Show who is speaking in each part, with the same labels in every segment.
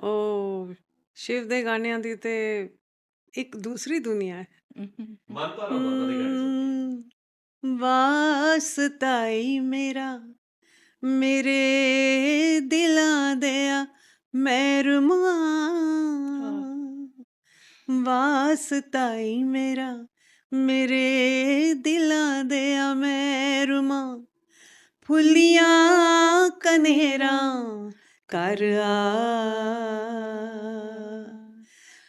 Speaker 1: ਉਹ ਸ਼ਿਵ ਦੇ ਗਾਣਿਆਂ ਦੀ ਤੇ ਇੱਕ ਦੂਸਰੀ ਦੁਨੀਆ ਹੈ।
Speaker 2: ਮਨ ਭਾਰਾ ਮਾਤਾ ਦੇ ਗਾਣੇ ਸੁਣ ਕੇ
Speaker 1: ਹਮ, ਵਾਸਤਾ ਈ ਮੇਰਾ ਮੇਰੇ ਦਿਲਾਂ ਦਿਆ ਮਹਿਰਮਾ। ਵਾਸਤਾ ਈ ਮੇਰਾ ਮੇਰੇ ਦਿਲਾਂ ਦਿਆ ਮਹਿਰਮਾ। ਫੁੱਲੀਆਂ ਕਨੇਰਾਂ ਕਰ ਆ।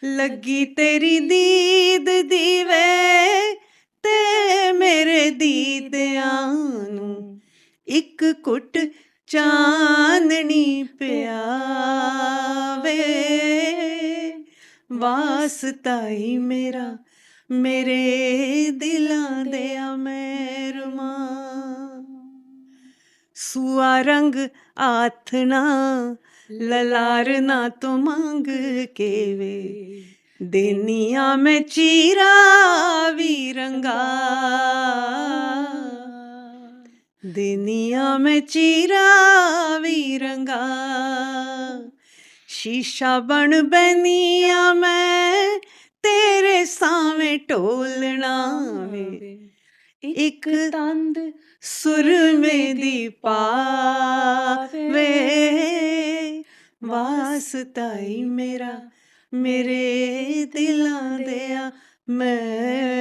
Speaker 1: ਲੱਗੀ ਤੇਰੀ ਦੀਦ ਦੀਵੇ ਤੇ ਮੇਰੇ ਦੀਦਿਆਂ ਨੂੰ। ਇੱਕ ਕੁੱਟ ਚਾਨਣੀ ਪਿਆਵੇ। ਵਾਸਤਾ ਈ ਮੇਰਾ ਮੇਰੇ ਦਿਲਾਂ ਦੇ ਅਮਰਮਾ ਸੂਆ ਰੰਗ ਆਥਣਾ ਲਲਾਰ ਨਾ ਤੋਂ ਮੰਗ ਕੇ ਵੇ ਦੇਨੀਆਂ ਮੈਂ ਚੀਰਾ ਵੀ ਰੰਗਾ। ਦੇਨੀਆਂ ਮੈਂ ਚੀਰਾ ਵੀ ਰੰਗਾ। ਸ਼ੀਸ਼ਾ ਬਣ ਬੈਨੀਆਂ ਮੈਂ ਤੇਰੇ ਸਾਵੇਂ ਢੋਲਣਾ ਵੇ ਇੱਕ
Speaker 3: ਤੰਦ
Speaker 1: ਸੁਰਮੇ ਦੀ ਪਾਵੇ। ਵਾਸਤਾ ਈ ਮੇਰਾ ਮੇਰੇ ਦਿਲਾਂ ਦਿਆ ਮਹਿਰਮਾ